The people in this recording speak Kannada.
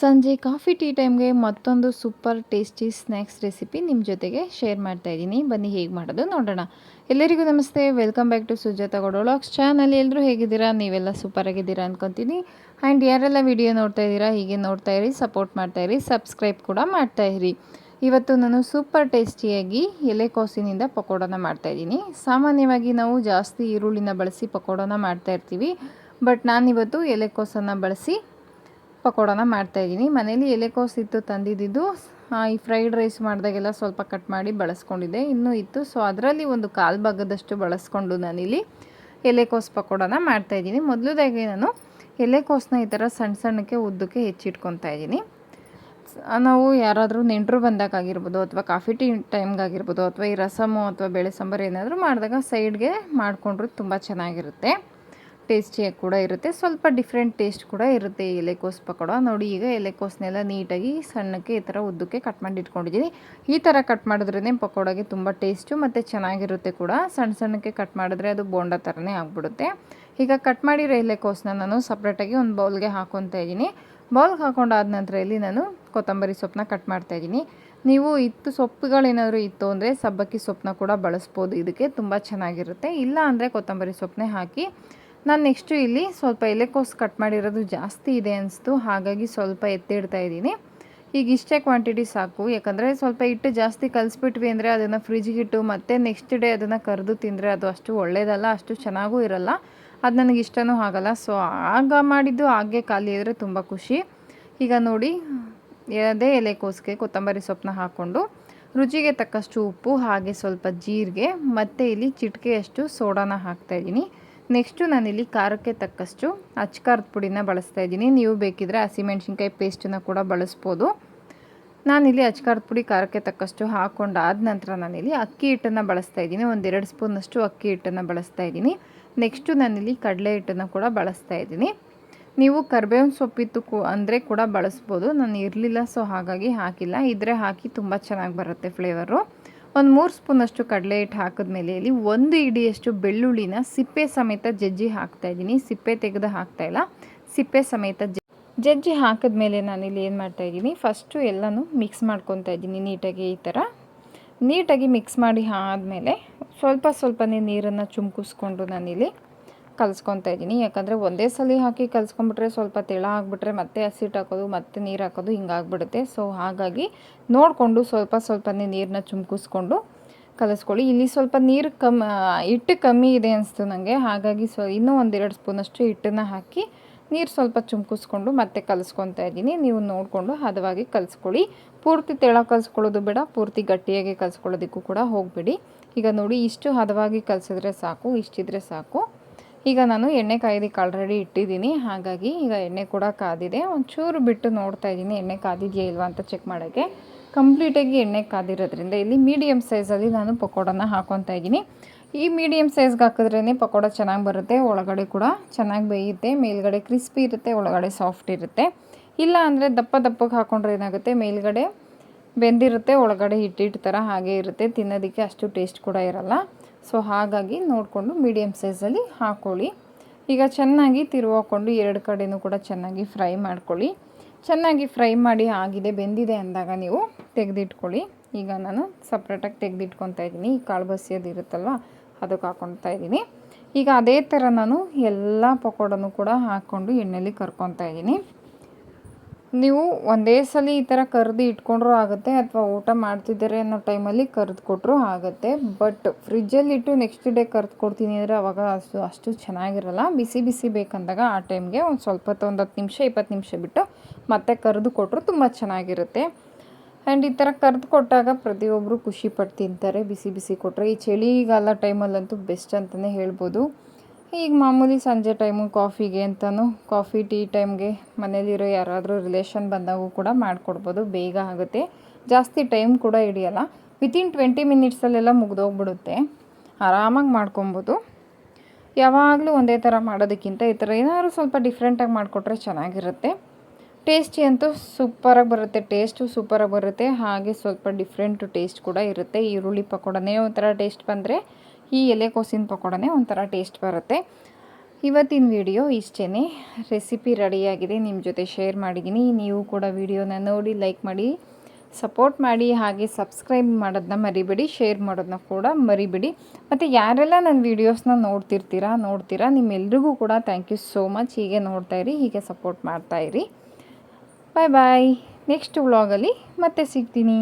ಸಂಜೆ ಕಾಫಿ ಟೀ ಟೈಮ್ಗೆ ಮತ್ತೊಂದು ಸೂಪರ್ ಟೇಸ್ಟಿ ಸ್ನ್ಯಾಕ್ಸ್ ರೆಸಿಪಿ ನಿಮ್ಮ ಜೊತೆಗೆ ಶೇರ್ ಮಾಡ್ತಾ ಇದ್ದೀನಿ. ಬನ್ನಿ, ಹೇಗೆ ಮಾಡೋದು ನೋಡೋಣ. ಎಲ್ಲರಿಗೂ ನಮಸ್ತೆ. ವೆಲ್ಕಮ್ ಬ್ಯಾಕ್ ಟು ಸುಜಾತ ಗೊಡೋಲಾಕ್ಸ್ ಚಾನಲ್ ಎಲ್ಲರೂ ಹೇಗಿದ್ದೀರಾ? ನೀವೆಲ್ಲ ಸೂಪರ್ ಆಗಿದ್ದೀರಾ ಅನ್ಕೊತೀನಿ. ಆ್ಯಂಡ್ ಯಾರೆಲ್ಲ ವಿಡಿಯೋ ನೋಡ್ತಾ ಇದ್ದೀರಾ, ಹೀಗೆ ನೋಡ್ತಾ ಇರಿ ಸಪೋರ್ಟ್ ಮಾಡ್ತಾ ಇರಿ ಸಬ್ಸ್ಕ್ರೈಬ್ ಕೂಡ ಮಾಡ್ತಾ ಇರಿ. ಇವತ್ತು ನಾನು ಸೂಪರ್ ಟೇಸ್ಟಿಯಾಗಿ ಎಲೆಕೋಸಿನಿಂದ ಪಕೋಡನ ಮಾಡ್ತಾಯಿದ್ದೀನಿ ಸಾಮಾನ್ಯವಾಗಿ ನಾವು ಜಾಸ್ತಿ ಈರುಳ್ಳಿನ ಬಳಸಿ ಪಕೋಡನ ಮಾಡ್ತಾ ಇರ್ತೀವಿ. ಬಟ್ ನಾನಿವತ್ತು ಎಲೆಕೋಸನ್ನು ಬಳಸಿ ಪಕೋಡನ ಮಾಡ್ತಾಯಿದ್ದೀನಿ ಮನೇಲಿ ಎಲೆಕೋಸು ಇತ್ತು ತಂದಿದ್ದು ಈ ಫ್ರೈಡ್ ರೈಸ್ ಮಾಡಿದಾಗೆಲ್ಲ ಸ್ವಲ್ಪ ಕಟ್ ಮಾಡಿ ಬಳಸ್ಕೊಂಡಿದ್ದೆ. ಇನ್ನೂ ಇತ್ತು. ಸೊ ಅದರಲ್ಲಿ ಒಂದು ಕಾಲು ಭಾಗದಷ್ಟು ಬಳಸ್ಕೊಂಡು ನಾನಿಲ್ಲಿ ಎಲೆಕೋಸು ಪಕೋಡನ ಮಾಡ್ತಾಯಿದ್ದೀನಿ ಮೊದಲದಾಗಿ ನಾನು ಎಲೆಕೋಸನ್ನ ಈ ಥರ ಸಣ್ಣ ಸಣ್ಣಕ್ಕೆ ಉದ್ದಕ್ಕೆ ಹೆಚ್ಚಿಟ್ಕೊತಾ ಇದ್ದೀನಿ. ನಾವು ಯಾರಾದರೂ ನೆಂಟರು ಬಂದಾಗಿರ್ಬೋದು ಅಥವಾ ಕಾಫಿ ಟೀ ಟೈಮ್ಗಾಗಿರ್ಬೋದು ಅಥವಾ ಈ ರಸಮು ಅಥವಾ ಬೇಳೆ ಸಾಂಬಾರು ಏನಾದರೂ ಮಾಡಿದಾಗ ಸೈಡ್ಗೆ ಮಾಡಿಕೊಂಡ್ರು ತುಂಬ ಚೆನ್ನಾಗಿರುತ್ತೆ. ಟೇಸ್ಟಿಯಾಗಿ ಕೂಡ ಇರುತ್ತೆ. ಸ್ವಲ್ಪ ಡಿಫ್ರೆಂಟ್ ಟೇಸ್ಟ್ ಕೂಡ ಇರುತ್ತೆ ಎಲೆಕೋಸ್ ಪಕೋಡ. ನೋಡಿ, ಈಗ ಎಲೆಕೋಸ್ನೆಲ್ಲ ನೀಟಾಗಿ ಸಣ್ಣಕ್ಕೆ ಈ ಥರ ಉದ್ದಕ್ಕೆ ಕಟ್ ಮಾಡಿ ಇಟ್ಕೊಂಡಿದ್ದೀನಿ. ಈ ಥರ ಕಟ್ ಮಾಡಿದ್ರೇ ಪಕೋಡಗೆ ತುಂಬ ಟೇಸ್ಟು ಮತ್ತು ಚೆನ್ನಾಗಿರುತ್ತೆ ಕೂಡ. ಸಣ್ಣ ಸಣ್ಣಕ್ಕೆ ಕಟ್ ಮಾಡಿದ್ರೆ ಅದು ಬೋಂಡ ಥರನೇ ಆಗಿಬಿಡುತ್ತೆ. ಈಗ ಕಟ್ ಮಾಡಿರೋ ಎಲೆಕೋಸನ್ನ ನಾನು ಸಪ್ರೇಟಾಗಿ ಒಂದು ಬೌಲ್ಗೆ ಹಾಕೊತಾ ಇದ್ದೀನಿ. ಬೌಲ್ಗೆ ಹಾಕೊಂಡಾದ ನಂತರ ಇಲ್ಲಿ ನಾನು ಕೊತ್ತಂಬರಿ ಸೊಪ್ಪನ್ನ ಕಟ್ ಮಾಡ್ತಾಯಿದ್ದೀನಿ ನೀವು ಇತ್ತು ಸೊಪ್ಪುಗಳೇನಾದರೂ ಇತ್ತು ಅಂದರೆ ಸಬ್ಬಕ್ಕಿ ಸೊಪ್ಪನ್ನ ಕೂಡ ಬಳಸ್ಬೋದು. ಇದಕ್ಕೆ ತುಂಬ ಚೆನ್ನಾಗಿರುತ್ತೆ. ಇಲ್ಲ ಅಂದರೆ ಕೊತ್ತಂಬರಿ ಸೊಪ್ಪನ್ನೇ ಹಾಕಿ ನಾನು ನೆಕ್ಸ್ಟು ಇಲ್ಲಿ ಸ್ವಲ್ಪ ಎಲೆಕೋಸು ಕಟ್ ಮಾಡಿರೋದು ಜಾಸ್ತಿ ಇದೆ ಅನಿಸ್ತು, ಹಾಗಾಗಿ ಸ್ವಲ್ಪ ಎತ್ತಿಡ್ತಾ ಇದ್ದೀನಿ. ಈಗ ಇಷ್ಟೇ ಕ್ವಾಂಟಿಟಿ ಸಾಕು, ಯಾಕಂದರೆ ಸ್ವಲ್ಪ ಹಿಟ್ಟು ಜಾಸ್ತಿ ಕಲಿಸ್ಬಿಟ್ವಿ ಅಂದರೆ ಅದನ್ನು ಫ್ರಿಜ್ಗೆ ಇಟ್ಟು ಮತ್ತೆ ನೆಕ್ಸ್ಟ್ ಡೇ ಅದನ್ನು ಕರೆದು ತಿಂದರೆ ಅದು ಅಷ್ಟು ಒಳ್ಳೆಯದಲ್ಲ ಅಷ್ಟು ಚೆನ್ನಾಗೂ ಇರಲ್ಲ. ಅದು ನನಗೆ ಇಷ್ಟನೂ ಆಗಲ್ಲ ಸೊ ಆಗ ಮಾಡಿದ್ದು ಹಾಗೆ ಖಾಲಿ ಇದ್ದರೆ ತುಂಬ ಖುಷಿ. ಈಗ ನೋಡಿ, ಅದೇ ಎಲೆಕೋಸಿಗೆ ಕೊತ್ತಂಬರಿ ಸೊಪ್ಪನ್ನ ಹಾಕ್ಕೊಂಡು ರುಚಿಗೆ ತಕ್ಕಷ್ಟು ಉಪ್ಪು, ಹಾಗೆ ಸ್ವಲ್ಪ ಜೀರಿಗೆ, ಮತ್ತು ಇಲ್ಲಿ ಚಿಟಿಕೆಯಷ್ಟು ಸೋಡಾನ ಹಾಕ್ತಾಯಿದ್ದೀನಿ ನೆಕ್ಸ್ಟು ನಾನಿಲ್ಲಿ ಖಾರಕ್ಕೆ ತಕ್ಕಷ್ಟು ಅಚ್ಕಾರದ ಪುಡಿನ ಬಳಸ್ತಾ ಇದ್ದೀನಿ. ನೀವು ಬೇಕಿದ್ರೆ ಹಸಿಮೆಣ್ಸಿನ್ಕಾಯಿ ಪೇಸ್ಟನ್ನು ಕೂಡ ಬಳಸ್ಬೋದು. ನಾನಿಲ್ಲಿ ಅಚ್ಕಾರದ ಪುಡಿ ಖಾರಕ್ಕೆ ತಕ್ಕಷ್ಟು ಹಾಕ್ಕೊಂಡಾದ ನಂತರ ನಾನಿಲ್ಲಿ ಅಕ್ಕಿ ಹಿಟ್ಟನ್ನು ಬಳಸ್ತಾ ಇದ್ದೀನಿ. ಒಂದೆರಡು ಸ್ಪೂನಷ್ಟು ಅಕ್ಕಿ ಹಿಟ್ಟನ್ನು ಬಳಸ್ತಾ ಇದ್ದೀನಿ. ನೆಕ್ಸ್ಟು ನಾನಿಲ್ಲಿ ಕಡಲೆ ಹಿಟ್ಟನ್ನು ಕೂಡ ಬಳಸ್ತಾ ಇದ್ದೀನಿ. ನೀವು ಕರ್ಬೇವಿನ ಸೊಪ್ಪಿತ್ತು ಕೂ ಅಂದರೆ ಕೂಡ ಬಳಸ್ಬೋದು. ನಾನು ಇರಲಿಲ್ಲ, ಸೊ ಹಾಗಾಗಿ ಹಾಕಿಲ್ಲ. ಇದ್ರೆ ಹಾಕಿ ತುಂಬ ಚೆನ್ನಾಗಿ ಬರುತ್ತೆ ಫ್ಲೇವರು ಒಂದು ಮೂರು ಸ್ಪೂನಷ್ಟು ಕಡಲೆ ಹಿಟ್ಟು ಹಾಕಿದ ಮೇಲೆ ಇಲ್ಲಿ ಒಂದು ಇಡಿಯಷ್ಟು ಬೆಳ್ಳುಳ್ಳಿನ ಸಿಪ್ಪೆ ಸಮೇತ ಜಜ್ಜಿ ಹಾಕ್ತಾಯಿದ್ದೀನಿ ಸಿಪ್ಪೆ ತೆಗೆದು ಹಾಕ್ತಾಯಿಲ್ಲ ಸಿಪ್ಪೆ ಸಮೇತ ಜಜ್ಜಿ ಹಾಕಿದ್ಮೇಲೆ ನಾನಿಲ್ಲಿ ಏನು ಮಾಡ್ತಾಯಿದ್ದೀನಿ ಫಸ್ಟು ಎಲ್ಲನೂ ಮಿಕ್ಸ್ ಮಾಡ್ಕೊತಾ ಇದ್ದೀನಿ ನೀಟಾಗಿ ಈ ಥರ ನೀಟಾಗಿ ಮಿಕ್ಸ್ ಮಾಡಿ ಆದಮೇಲೆ ಸ್ವಲ್ಪ ಸ್ವಲ್ಪನೇ ನೀರನ್ನು ಚುಮ್ಕಿಸ್ಕೊಂಡು ನಾನಿಲ್ಲಿ ಕಲಿಸ್ಕೊತಾ ಇದ್ದೀನಿ. ಯಾಕಂದರೆ ಒಂದೇ ಸಲ ಹಾಕಿ ಕಲಿಸ್ಕೊಂಬಿಟ್ರೆ ಸ್ವಲ್ಪ ತೆಳ ಹಾಕ್ಬಿಟ್ರೆ ಮತ್ತೆ ಹಸಿಟ್ಟು ಹಾಕೋದು, ಮತ್ತೆ ನೀರು ಹಾಕೋದು ಹಿಂಗಾಗ್ಬಿಡುತ್ತೆ ಸೊ ಹಾಗಾಗಿ ನೋಡಿಕೊಂಡು ಸ್ವಲ್ಪ ಸ್ವಲ್ಪನೇ ನೀರನ್ನ ಚುಮ್ಕಿಸ್ಕೊಂಡು ಕಲಿಸ್ಕೊಳ್ಳಿ. ಇಲ್ಲಿ ಸ್ವಲ್ಪ ನೀರು ಕಮ್ಮಿ ಹಿಟ್ಟು ಕಮ್ಮಿ ಇದೆ ಅನಿಸ್ತು ನನಗೆ ಹಾಗಾಗಿ ಸೊ, ಇನ್ನೂ ಒಂದೆರಡು ಸ್ಪೂನಷ್ಟು ಹಿಟ್ಟನ್ನು ಹಾಕಿ ನೀರು ಸ್ವಲ್ಪ ಚುಮ್ಕಿಸ್ಕೊಂಡು ಮತ್ತೆ ಕಲಿಸ್ಕೊತಾ ಇದ್ದೀನಿ. ನೀವು ನೋಡಿಕೊಂಡು ಹದವಾಗಿ ಕಲಿಸ್ಕೊಳ್ಳಿ. ಪೂರ್ತಿ ತೆಳ ಕಲಿಸ್ಕೊಳ್ಳೋದು ಬೇಡ, ಪೂರ್ತಿ ಗಟ್ಟಿಯಾಗಿ ಕಲಿಸ್ಕೊಳ್ಳೋದಕ್ಕೂ ಕೂಡ ಹೋಗಬೇಡಿ. ಈಗ ನೋಡಿ, ಇಷ್ಟು ಹದವಾಗಿ ಕಲಿಸಿದ್ರೆ ಸಾಕು, ಇಷ್ಟಿದ್ರೆ ಸಾಕು. ಈಗ ನಾನು ಎಣ್ಣೆ ಕಾಯ್ದಕ್ಕೆ ಆಲ್ರೆಡಿ ಇಟ್ಟಿದ್ದೀನಿ. ಹಾಗಾಗಿ ಈಗ ಎಣ್ಣೆ ಕೂಡ ಕಾದಿದೆ. ಒಂಚೂರು ಬಿಟ್ಟು ನೋಡ್ತಾ ಇದ್ದೀನಿ ಎಣ್ಣೆ ಕಾದಿದೆಯಾ ಇಲ್ವಾ ಅಂತ ಚೆಕ್ ಮಾಡೋಕ್ಕೆ. ಕಂಪ್ಲೀಟಾಗಿ ಎಣ್ಣೆ ಕಾದಿರೋದ್ರಿಂದ ಇಲ್ಲಿ ಮೀಡಿಯಮ್ ಸೈಜಲ್ಲಿ ನಾನು ಪಕೋಡನ ಹಾಕೊತಾ ಇದ್ದೀನಿ. ಈ ಮೀಡಿಯಮ್ ಸೈಜ್ಗೆ ಹಾಕಿದ್ರೇ ಪಕೋಡ ಚೆನ್ನಾಗಿ ಬರುತ್ತೆ, ಒಳಗಡೆ ಕೂಡ ಚೆನ್ನಾಗಿ ಬೇಯುತ್ತೆ, ಮೇಲ್ಗಡೆ ಕ್ರಿಸ್ಪಿ ಇರುತ್ತೆ, ಒಳಗಡೆ ಸಾಫ್ಟ್ ಇರುತ್ತೆ. ಇಲ್ಲ ಅಂದರೆ ದಪ್ಪ ದಪ್ಪಗೆ ಹಾಕೊಂಡ್ರೆ ಏನಾಗುತ್ತೆ, ಮೇಲ್ಗಡೆ ಬೆಂದಿರುತ್ತೆ, ಒಳಗಡೆ ಹಿಟ್ಟಿಟ್ಟು ಥರ ಹಾಗೆ ಇರುತ್ತೆ, ತಿನ್ನೋದಕ್ಕೆ ಅಷ್ಟು ಟೇಸ್ಟ್ ಕೂಡ ಇರಲ್ಲ. ಸೊ ಹಾಗಾಗಿ ನೋಡಿಕೊಂಡು ಮೀಡಿಯಮ್ ಸೈಜಲ್ಲಿ ಹಾಕ್ಕೊಳ್ಳಿ ಈಗ ಚೆನ್ನಾಗಿ ತಿರುವಾಕೊಂಡು ಎರಡು ಕಡೆಯೂ ಕೂಡ ಚೆನ್ನಾಗಿ ಫ್ರೈ ಮಾಡ್ಕೊಳ್ಳಿ. ಚೆನ್ನಾಗಿ ಫ್ರೈ ಮಾಡಿ ಆಗಿದೆ, ಬೆಂದಿದೆ ಅಂದಾಗ ನೀವು ತೆಗೆದಿಟ್ಕೊಳ್ಳಿ. ಈಗ ನಾನು ಸಪ್ರೇಟಾಗಿ ತೆಗೆದಿಟ್ಕೊತಾ ಇದ್ದೀನಿ. ಈ ಕಾಳು ಬಸಿಯೋದು ಇರುತ್ತಲ್ವ, ಅದಕ್ಕೆ ಹಾಕ್ಕೊತಾ ಇದ್ದೀನಿ. ಈಗ ಅದೇ ಥರ ನಾನು ಎಲ್ಲ ಪಕೋಡನೂ ಕೂಡ ಹಾಕ್ಕೊಂಡು ಎಣ್ಣೆಲಿ ಕರ್ಕೊತಾ ಇದ್ದೀನಿ. ನೀವು ಒಂದೇ ಸಲ ಈ ಥರ ಕರೆದು ಇಟ್ಕೊಂಡ್ರೂ ಆಗುತ್ತೆ ಅಥವಾ ಊಟ ಮಾಡ್ತಿದ್ದಾರೆ ಅನ್ನೋ ಟೈಮಲ್ಲಿ ಕರೆದು ಕೊಟ್ಟರೂ ಆಗುತ್ತೆ. ಬಟ್ ಫ್ರಿಜ್ಜಲ್ಲಿಟ್ಟು ನೆಕ್ಸ್ಟ್ ಡೇ ಕರೆದು ಕೊಡ್ತೀನಿ ಅಂದರೆ ಅವಾಗ ಅಷ್ಟು ಅಷ್ಟು ಚೆನ್ನಾಗಿರಲ್ಲ. ಬಿಸಿ ಬಿಸಿ ಬೇಕಂದಾಗ ಆ ಟೈಮ್ಗೆ ಒಂದು ಸ್ವಲ್ಪ ಹೊತ್ತು ಒಂದು ಹತ್ತು ನಿಮಿಷ, ಇಪ್ಪತ್ತು ನಿಮಿಷ ಬಿಟ್ಟು ಮತ್ತೆ ಕರೆದು ಕೊಟ್ಟರು ತುಂಬ ಚೆನ್ನಾಗಿರುತ್ತೆ. ಆ್ಯಂಡ್ ಈ ಥರ ಕರೆದು ಕೊಟ್ಟಾಗ ಪ್ರತಿಯೊಬ್ಬರು ಖುಷಿಪಟ್ಟು ತಿಂತಾರೆ. ಬಿಸಿ ಬಿಸಿ ಕೊಟ್ಟರೆ ಈ ಚಳಿಗಾಲ ಟೈಮಲ್ಲಂತೂ ಬೆಸ್ಟ್ ಅಂತಲೇ ಹೇಳ್ಬೋದು. ಈಗ ಮಾಮೂಲಿ ಸಂಜೆ ಟೈಮು ಕಾಫಿಗೆ ಅಂತಲೂ ಕಾಫಿ, ಟೀ ಟೈಮ್ಗೆ ಮನೇಲಿರೋ ಯಾರಾದರೂ ರಿಲೇಷನ್ ಬಂದಾಗೂ ಕೂಡ ಮಾಡಿಕೊಡ್ಬೋದು, ಬೇಗ ಆಗುತ್ತೆ. ಜಾಸ್ತಿ ಟೈಮ್ ಕೂಡ ಹಿಡಿಯಲ್ಲ. ವಿತಿನ್ ಟ್ವೆಂಟಿ ಮಿನಿಟ್ಸಲ್ಲೆಲ್ಲ ಮುಗ್ದೋಗ್ಬಿಡುತ್ತೆ. ಆರಾಮಾಗಿ ಮಾಡ್ಕೊಬೋದು. ಯಾವಾಗಲೂ ಒಂದೇ ಥರ ಮಾಡೋದಕ್ಕಿಂತ ಈ ಥರ ಏನಾದರೂ ಸ್ವಲ್ಪ ಡಿಫ್ರೆಂಟಾಗಿ ಮಾಡಿಕೊಟ್ರೆ ಚೆನ್ನಾಗಿರುತ್ತೆ. ಟೇಸ್ಟಿ ಅಂತೂ ಸೂಪರಾಗಿ ಬರುತ್ತೆ ಟೇಸ್ಟು ಸೂಪರಾಗಿ ಬರುತ್ತೆ. ಹಾಗೆ ಸ್ವಲ್ಪ ಡಿಫ್ರೆಂಟು ಟೇಸ್ಟ್ ಕೂಡ ಇರುತ್ತೆ. ಈರುಳ್ಳಿ ಪಕೋಡನೇ ಒಂಥರ ಟೇಸ್ಟ್ ಬಂದರೆ ಈ ಎಲೆಕೋಸಿನ ಪಕೋಡನೇ ಒಂಥರ ಟೇಸ್ಟ್ ಬರುತ್ತೆ. ಇವತ್ತಿನ ವಿಡಿಯೋ ಇಷ್ಟೇ ರೆಸಿಪಿ ರೆಡಿಯಾಗಿದೆ. ನಿಮ್ಮ ಜೊತೆ ಶೇರ್ ಮಾಡಿದ್ದೀನಿ. ನೀವು ಕೂಡ ವಿಡಿಯೋನ ನೋಡಿ, ಲೈಕ್ ಮಾಡಿ, ಸಪೋರ್ಟ್ ಮಾಡಿ, ಹಾಗೆ ಸಬ್ಸ್ಕ್ರೈಬ್ ಮಾಡೋದನ್ನ ಮರಿಬೇಡಿ, ಶೇರ್ ಮಾಡೋದನ್ನ ಕೂಡ ಮರಿಬೇಡಿ. ಮತ್ತು ಯಾರೆಲ್ಲ ನನ್ನ ವೀಡಿಯೋಸ್ನ ನೋಡ್ತಿರ್ತೀರಾ, ನೋಡ್ತೀರಾ, ನಿಮ್ಮೆಲ್ರಿಗೂ ಕೂಡ ಥ್ಯಾಂಕ್ ಯು ಸೋ ಮಚ್ ಹೀಗೆ ನೋಡ್ತಾಯಿರಿ ಹೀಗೆ ಸಪೋರ್ಟ್ ಮಾಡ್ತಾಯಿರಿ ಬಾಯ್ ಬಾಯ್ ನೆಕ್ಸ್ಟ್ ವ್ಲಾಗಲ್ಲಿ ಮತ್ತೆ ಸಿಗ್ತೀನಿ.